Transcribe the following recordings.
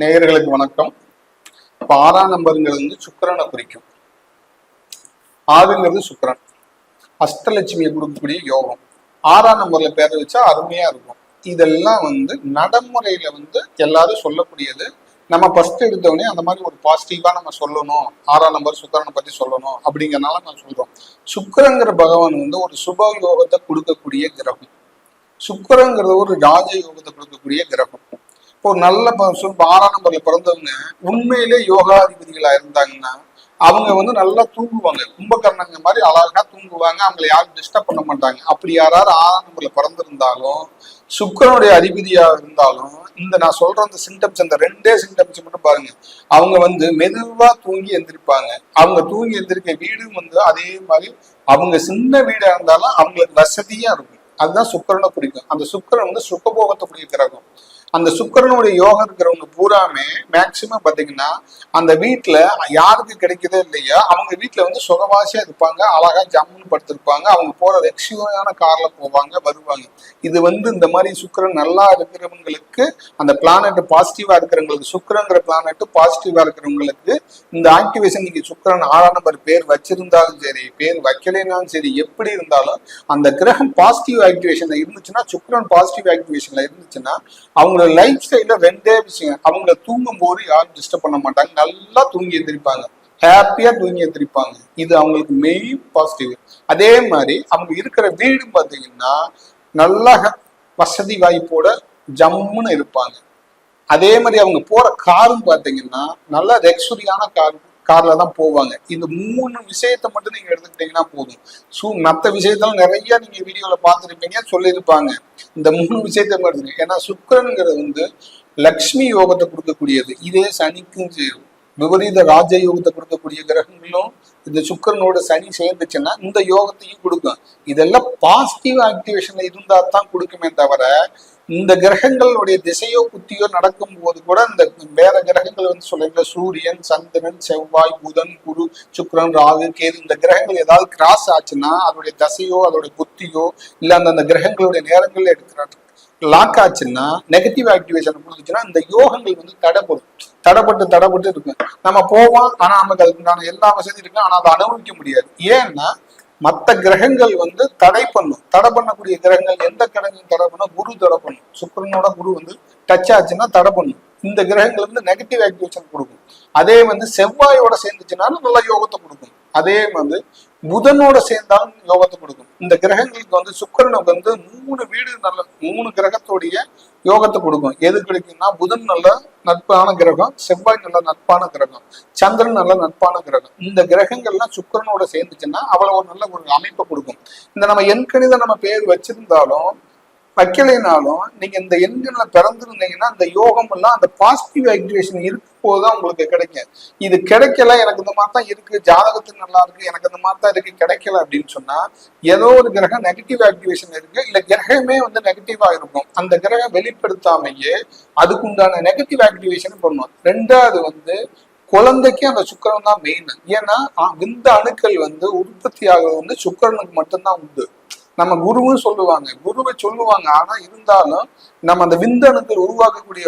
நேயர்களுக்கு வணக்கம். இப்ப ஆறாம் நம்பருங்கிறது வந்து சுக்கரனை குறிக்கும். ஆறுங்கிறது சுக்கரன். அஷ்டலட்சுமியை கொடுக்கக்கூடிய யோகம். ஆறாம் நம்பர்ல பேரை வச்சா அருமையா இருக்கும். இதெல்லாம் வந்து நடைமுறையில வந்து எல்லாரும் சொல்லக்கூடியது. நம்ம ஃபர்ஸ்ட் எடுத்தவொடனே அந்த மாதிரி ஒரு பாசிட்டிவா நம்ம சொல்லணும். ஆறாம் நம்பர் சுக்கிரனை பத்தி சொல்லணும் அப்படிங்கறனால நான் சொல்றோம். சுக்கரங்கிற பகவான் வந்து ஒரு சுப யோகத்தை கொடுக்கக்கூடிய கிரகம். சுக்கரங்கிறது ஒரு ராஜ யோகத்தை கொடுக்கக்கூடிய கிரகம். ஒரு நல்ல ப- சு- ஆறாம் நம்பர்ல பிறந்தவங்க உண்மையிலே யோகாதிபதிகளா இருந்தாங்கன்னா அவங்க வந்து நல்லா தூங்குவாங்க. கும்பகர்ணங்க மாதிரி அழகா தூங்குவாங்க. அவங்களை யாரும் டிஸ்டர்ப் பண்ண மாட்டாங்க. அப்படி யாராவது ஆறாம் நம்பர்ல பிறந்திருந்தாலும் சுக்கரனுடைய அதிபதியா இருந்தாலும் இந்த நான் சொல்ற அந்த சிம்டம்ஸ் அந்த ரெண்டே சிம்டம்ஸ் மட்டும் பாருங்க. அவங்க வந்து மெதுவா தூங்கி எந்திரிப்பாங்க. அவங்க தூங்கி எந்திரிக்க வீடும் வந்து அதே மாதிரி அவங்க சின்ன வீடா இருந்தாலும் அவங்களுக்கு வசதியா இருக்கும். அதுதான் சுக்கரனை பிடிக்கும் அந்த சுக்கிரன் வந்து சுக்கபோகத்தை குறிய கிரகம். அந்த சுக்கிரனுடைய யோகம் இருக்கிறவங்க பூராமே மேக்சிமம் பார்த்தீங்கன்னா அந்த வீட்டில் யாருக்கு கிடைக்குதோ இல்லையா அவங்க வீட்டில் வந்து சுகவாசியாக இருப்பாங்க அழகா ஜம்முன்னு படுத்திருப்பாங்க அவங்க போகிற லட்சியமான காரில் போவாங்க வருவாங்க. இது வந்து இந்த மாதிரி சுக்கிரன் நல்லா இருக்கிறவங்களுக்கு அந்த பிளானட் பாசிட்டிவாக இருக்கிறவங்களுக்கு சுக்கரங்கிற பிளானட் பாசிட்டிவாக இருக்கிறவங்களுக்கு இந்த ஆக்டிவேஷன் நீங்கள் சுக்கரன் ஆறாம் நம்பர் பேர் வச்சிருந்தாலும் சரி பேர் வைக்கலைனாலும் சரி எப்படி இருந்தாலும் அந்த கிரகம் பாசிட்டிவ் ஆக்டிவேஷனில் இருந்துச்சுன்னா சுக்கரன் பாசிட்டிவ் ஆக்டிவேஷனில் இருந்துச்சுன்னா அவங்களோட லைஃப் ஸ்டைல ரெண்டே விஷயம். அவங்கள தூங்கும் போது யாரும் டிஸ்டர்ப் பண்ண மாட்டாங்க. நல்லா தூங்கி எந்திரிப்பாங்க. ஹாப்பியா தூங்கி எந்திரிப்பாங்க. இது அவங்களுக்கு மெயின் பாசிட்டிவ் அதே மாதிரி அவங்க இருக்கிற வீடு பாத்தீங்கன்னா நல்லா வசதி வாய்ப்போட ஜம்முன்னு இருப்பாங்க. அதே மாதிரி அவங்க போற காரும் பாத்தீங்கன்னா நல்ல லக்ஸுரியான கார் கார்ல தான் போவாங்க. இந்த மூணு விஷயத்தை மட்டும் நீங்க எடுத்துக்கிட்டீங்கன்னா போதும். சூ மற்ற விஷயத்தெல்லாம் நிறைய நீங்க வீடியோல பார்த்துருப்பீங்க சொல்லியிருப்பாங்க. இந்த மூணு விஷயத்தை மட்டும் ஏன்னா சுக்கிரன்ங்கிறது வந்து லக்ஷ்மி யோகத்தை கொடுக்கக்கூடியது. இதே சனிக்கும் சேரும். விபரீத ராஜ யோகத்தை கொடுக்கக்கூடிய கிரகங்களும் இந்த சுக்கரனோட சனி சேர்ந்துச்சுன்னா இந்த யோகத்தையும் கொடுக்கும். இதெல்லாம் பாசிட்டிவ் ஆக்டிவேஷன்ல இருந்தா தான் கொடுக்குமே தவிர இந்த கிரகங்களுடைய திசையோ குத்தியோ நடக்கும் போது கூட இந்த வேற கிரகங்கள் வந்து சொல்லுங்க சூரியன் சந்திரன் செவ்வாய் புதன் குரு சுக்ரன் ராகு கேது இந்த கிரகங்கள் ஏதாவது கிராஸ் ஆச்சுன்னா அதோடைய தசையோ அதோடைய குத்தியோ இல்ல அந்தந்த கிரகங்களுடைய நேரங்கள்ல எடுக்கிற லாக் ஆச்சுன்னா நெகட்டிவ் ஆக்டிவேஷன் கொடுத்துச்சுன்னா இந்த யோகங்கள் வந்து தடைப்படும் தடைப்பட்டு தடைப்பட்டு இருக்கும். நம்ம போவோம் ஆனா நமக்கு அதுக்குண்டான எல்லா வசதி இருக்கு ஆனா அதை அனுபவிக்க முடியாது. ஏன்னா மற்ற கிரகங்கள் வந்து தடை பண்ணும். தடை பண்ணக்கூடிய கிரகங்கள் எந்த கிரகங்கள் தடை பண்ணும்? குரு தடை பண்ணும். சுக்கரனோட குரு வந்து டச் ஆச்சுன்னா தடை பண்ணும். இந்த கிரகங்கள் வந்து நெகட்டிவ் ஆக்டிவேஷன் கொடுக்கும். அதே வந்து செவ்வாயோட சேர்ந்துச்சுனாலும் நல்ல யோகத்தை கொடுக்கும். அதே வந்து புதனோட சேர்ந்தாலும் யோகத்தை கொடுக்கும். இந்த கிரகங்களுக்கு வந்து சுக்கிரனுக்கு வந்து மூணு வீடு நல்ல மூணு கிரகத்தோடைய யோகத்தை கொடுக்கும். எது கிடைக்கும்னா புதன் நல்ல நட்பான கிரகம் செவ்வாய் நல்ல நட்பான கிரகம் சந்திரன் நல்ல நட்பான கிரகம். இந்த கிரகங்கள்லாம் சுக்கரனோட சேர்ந்துச்சுன்னா அவ்வளவு ஒரு நல்ல ஒரு அமைப்பை கொடுக்கும். இந்த நம்ம எண்கணித நம்ம பேர் வச்சிருந்தாலும் வைக்கலைனாலும் நீங்க இந்த எண்கள்ல பிறந்திருந்தீங்கன்னா அந்த யோகம் எல்லாம் அந்த பாசிட்டிவ் ஆக்டிவேஷன் இருக்கும் போதுதான் உங்களுக்கு கிடைக்கும். இது கிடைக்கல எனக்கு இந்த மாதிரி தான் இருக்கு ஜாதகத்துக்கு நல்லா இருக்கு எனக்கு இந்த மாதிரி தான் இருக்கு கிடைக்கல அப்படின்னு சொன்னா ஏதோ ஒரு கிரகம் நெகட்டிவ் ஆக்டிவேஷன் இருக்கு இல்ல கிரகமே வந்து நெகட்டிவா இருக்கும். அந்த கிரகம் வெளிப்படுத்தாமையே அதுக்கு உண்டான நெகட்டிவ் ஆக்டிவேஷன் பண்ணும் ரெண்டாவது வந்து குழந்தைக்கு அந்த சுக்கரன் தான் மெயின் ஏன்னா விந்த அணுக்கள் வந்து உற்பத்தி ஆகிறது வந்து சுக்கிரனுக்கு மட்டும்தான் உண்டு. நம்ம குருவும் சொல்லுவாங்க. குருவை சொல்லுவாங்க. ஆனா இருந்தாலும் நம்ம அந்த விந்தணுக்கள் உருவாக்கக்கூடிய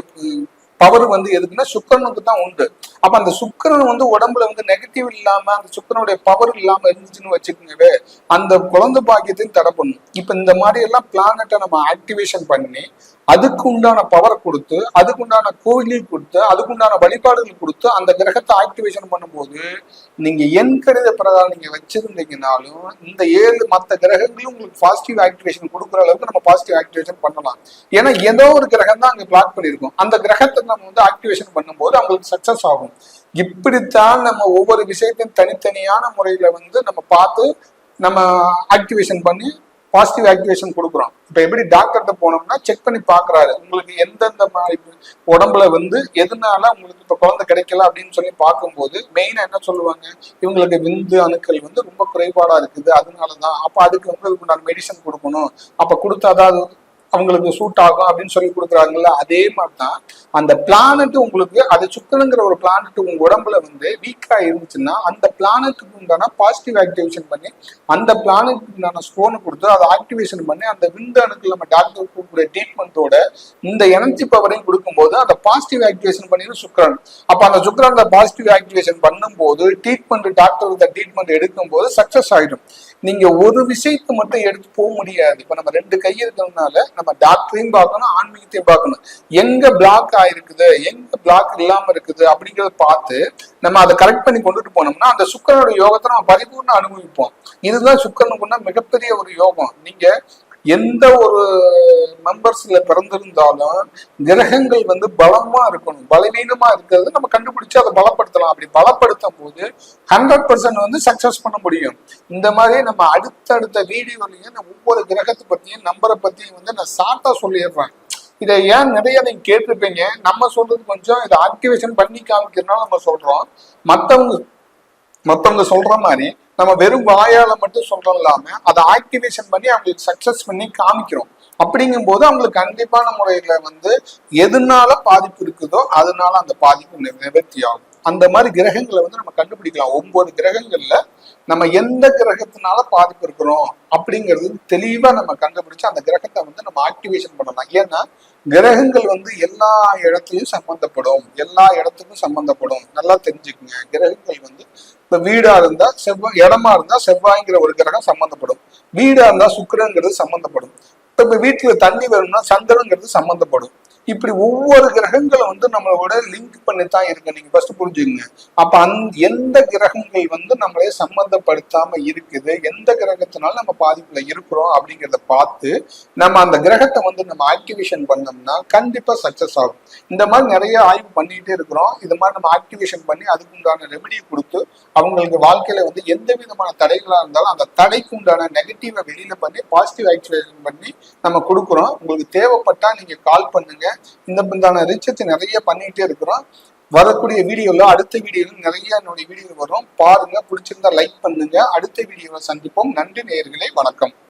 பவர் வந்து எதுக்குன்னா சுக்கரனுக்கு தான் உண்டு. அப்ப அந்த சுக்கிரன் வந்து உடம்புல வந்து நெகட்டிவ் இல்லாம அந்த சுக்கிரனுடைய பவர் இல்லாம இருந்துச்சுன்னு வச்சுக்கோங்கவே அந்த குழந்தை பாக்கியத்தையும் தடை பண்ணும். இப்ப இந்த மாதிரி எல்லாம் பிளானட்டை நம்ம ஆக்டிவேஷன் பண்ணி அதுக்கு உண்டான பவரை கொடுத்து அதுக்கு உண்டான கோவிலையும் கொடுத்து அதுக்கு உண்டான வழிபாடுகள் கொடுத்து அந்த கிரகத்தை ஆக்டிவேஷன் பண்ணும்போது நீங்க என் கணித பிரகாரம் நீங்க வச்சிருந்தீங்கனாலும் இந்த ஏழு மற்ற கிரகங்களும் உங்களுக்கு பாசிட்டிவ் ஆக்டிவேஷன் கொடுக்குற அளவுக்கு நம்ம பாசிட்டிவ் ஆக்டிவேஷன் பண்ணலாம். ஏன்னா ஏதோ ஒரு கிரகம் தான் அங்க பிளாக் பண்ணியிருக்கோம். அந்த கிரகத்தை நம்ம வந்து ஆக்டிவேஷன் பண்ணும்போது அவங்களுக்கு சக்சஸ் ஆகும். இப்படித்தான் நம்ம ஒவ்வொரு விஷயத்தையும் தனித்தனியான முறையில வந்து நம்ம பார்த்து நம்ம ஆக்டிவேஷன் பண்ணி பாசிட்டிவ் ஆக்டிவேஷன் கொடுக்குறோம். இப்போ எப்படி டாக்டர்கிட்ட போனோம்னா செக் பண்ணி பார்க்குறாரு. உங்களுக்கு எந்தெந்த மாதிரி உடம்புல வந்து எதனால உங்களுக்கு இப்போ குழந்தை கிடைக்கல அப்படின்னு சொல்லி பார்க்கும்போது மெயினாக என்ன சொல்லுவாங்க? இவங்களுக்கு விந்து அணுக்கள் வந்து ரொம்ப குறைபாடாக இருக்குது. அதனால தான் அப்போ அதுக்கு வந்து உண்டான மெடிசன் கொடுக்கணும். அப்போ கொடுத்தாதான் அது அவங்களுக்கு சூட் ஆகும் அப்படின்னு சொல்லி கொடுக்குறாங்கல்ல அதே மாதிரி தான் அந்த பிளானட் உங்களுக்கு அது சுக்கரங்கிற ஒரு பிளானட் உங்க உடம்புல வந்து வீக்கா இருந்துச்சுன்னா அந்த பிளானட்டுக்கு உண்டான பாசிட்டிவ் ஆக்டிவேஷன் பண்ணி அந்த பிளானட்டுக்கு உண்டான ஸ்டோனை கொடுத்து அதை ஆக்டிவேஷன் பண்ணி அந்த விந்து அணுக்கள் நம்ம டாக்டர் கொடுக்குற ட்ரீட்மெண்ட்டோட இந்த எனர்ஜி பவரையும் கொடுக்கும்போது அந்த பாசிட்டிவ் ஆக்டிவேஷன் பண்ணிடும் சுக்கரன். அப்ப அந்த சுக்கரன்ல பாசிட்டிவ் ஆக்டிவேஷன் பண்ணும்போது ட்ரீட்மெண்ட் டாக்டர் ட்ரீட்மெண்ட் எடுக்கும்போது சக்சஸ் ஆயிடும். நீங்க ஒரு விஷயத்தை மட்டும் எடுத்து போக முடியாது. இப்ப நம்ம ரெண்டு கை இருக்கிறதுனால நம்ம டாக்டரையும் பார்க்கணும் ஆன்மீகத்தையும் பார்க்கணும். எங்க பிளாக் ஆயிருக்குது எங்க பிளாக் இல்லாம இருக்குது அப்படிங்கறத பார்த்து நம்ம அதை கரெக்ட் பண்ணி கொண்டுட்டு போனோம்னா அந்த சுக்கரனோட யோகத்தை நம்ம பரிபூர்ண அனுபவிப்போம். இதுதான் சுக்கரனுக்குன்னா மிகப்பெரிய ஒரு யோகம். நீங்க எந்த ஒரு மெம்பர்ஸ்ல பிறந்திருந்தாலும் கிரகங்கள் வந்து பலமா இருக்கணும். பலவீனமா இருக்கிறது நம்ம கண்டுபிடிச்சு அதை பலப்படுத்தலாம். அப்படி பலப்படுத்தும் போது ஹண்ட்ரட் பர்சன்ட் வந்து சக்சஸ் பண்ண முடியும். இந்த மாதிரி நம்ம அடுத்தடுத்த வீடியோலையும் நான் ஒவ்வொரு கிரகத்தை பத்தியும் நம்பரை பத்தியும் வந்து நான் சாட்டா சொல்லிடுறேன். இதை ஏன் நிறைய நீங்க கேட்டிருப்பீங்க? நம்ம சொல்றது கொஞ்சம் இதை ஆக்டிவேஷன் பண்ணி காமிக்கிறதுனால நம்ம சொல்றோம். மற்றவங்க மற்றவங்க சொல்ற மாதிரி நம்ம வெறும் வாயால மட்டும் சொல்றோம் இல்லாம அதை ஆக்டிவேஷன் பண்ணி அவங்களுக்கு சக்சஸ் பண்ணி காமிக்கிறோம். அப்படிங்கும்போது அவங்களுக்கு கண்டிப்பான முறையில வந்து எதனால பாதிப்பு இருக்குதோ அதனால அந்த பாதிப்பு நிவர்த்தி ஆகும். அந்த மாதிரி கிரகங்களை வந்து நம்ம கண்டுபிடிக்கலாம். ஒன்பது கிரகங்கள்ல நம்ம எந்த கிரகத்தினால பாதிப்பு இருக்கிறோம் அப்படிங்கிறது தெளிவா நம்ம கண்டுபிடிச்சு அந்த கிரகத்தை வந்து நம்ம ஆக்டிவேஷன் பண்ணலாம். ஏன்னா கிரகங்கள் வந்து எல்லா இடத்துலயும் சம்பந்தப்படும். எல்லா இடத்துக்கும் சம்பந்தப்படும். நல்லா தெரிஞ்சுக்குங்க. கிரகங்கள் வந்து இப்ப வீடா இருந்தா செவ்வாய் இடமா இருந்தா செவ்வாய்ங்கிற ஒரு கிரகம் சம்பந்தப்படும். வீடா இருந்தா சுக்கரங்கிறது சம்பந்தப்படும். இப்ப இப்ப வீட்டுல தண்ணி வரும்னா சந்திரங்கிறது சம்பந்தப்படும். இப்படி ஒவ்வொரு கிரகங்களும் வந்து நம்மளோட லிங்க் பண்ணி தான் இருக்கு. நீங்க ஃபர்ஸ்ட் புரிஞ்சுக்கங்க. அப்ப அந் எந்த கிரகங்கள் வந்து நம்மளே சம்மந்தப்படுத்தாம இருக்குது? எந்த கிரகத்தினால நம்ம பாதிப்புல இருக்கிறோம் அப்படிங்கிறத பார்த்து நம்ம அந்த கிரகத்தை வந்து நம்ம ஆக்டிவேஷன் பண்ணோம்னா கண்டிப்பா சக்சஸ் ஆகும். இந்த மாதிரி நிறைய ஆய்வு பண்ணிட்டே இருக்கிறோம். இது மாதிரி நம்ம ஆக்டிவேஷன் பண்ணி அதுக்கு உண்டான ரெமெடி கொடுத்து அவங்களுக்கு வாழ்க்கையில வந்து எந்த விதமான தடைகளா இருந்தாலும் அந்த தடைக்கு உண்டான நெகட்டிவை வெளியில பண்ணி பாசிட்டிவ் ஆக்டிவேஷன் பண்ணி நம்ம கொடுக்குறோம். உங்களுக்கு தேவைப்பட்டா நீங்க கால் பண்ணுங்க. இந்த இந்த ரிச்சத்தை நிறைய பண்ணிட்டே இருக்கிறோம். வரக்கூடிய வீடியோல அடுத்த வீடியோல நிறைய என்னுடைய வீடியோ வரும். பாருங்க பிடிச்சிருந்தா லைக் பண்ணுங்க. அடுத்த வீடியோல சந்திப்போம். நன்றி நேயர்களே வணக்கம்.